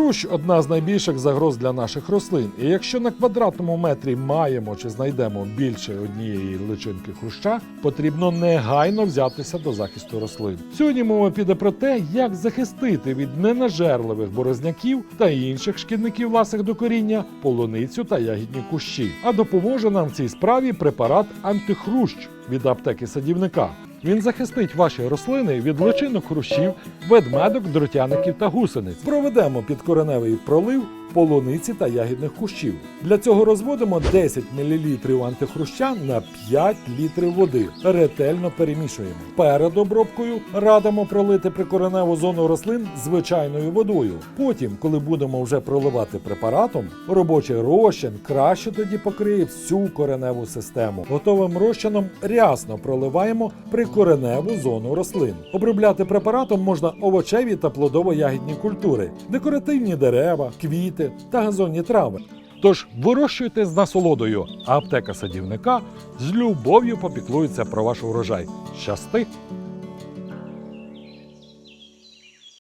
Хрущ одна з найбільших загроз для наших рослин. І якщо на квадратному метрі маємо чи знайдемо більше однієї личинки хруща, потрібно негайно взятися до захисту рослин. Сьогодні мова піде про те, як захистити від ненажерливих борозняків та інших шкідників ласих до коріння полуницю та ягідні кущі. А допоможе нам в цій справі препарат антихрущ від аптеки садівника. Він захистить ваші рослини від личинок хрущів, ведмедок, дротяників та гусениць. Проведемо підкореневий пролив полуниці та ягідних кущів. Для цього розводимо 10 мл антихруща на 5 літрів води. Ретельно перемішуємо. Перед обробкою радимо пролити прикореневу зону рослин звичайною водою. Потім, коли будемо вже проливати препаратом, робочий розчин краще тоді покриє всю кореневу систему. Готовим розчином рясно проливаємо прикореневу зону рослин. Обробляти препаратом можна овочеві та плодово-ягідні культури, декоративні дерева, квіти та газонні трави. Тож вирощуйте з насолодою, а аптека садівника з любов'ю попіклується про ваш урожай. Щасти!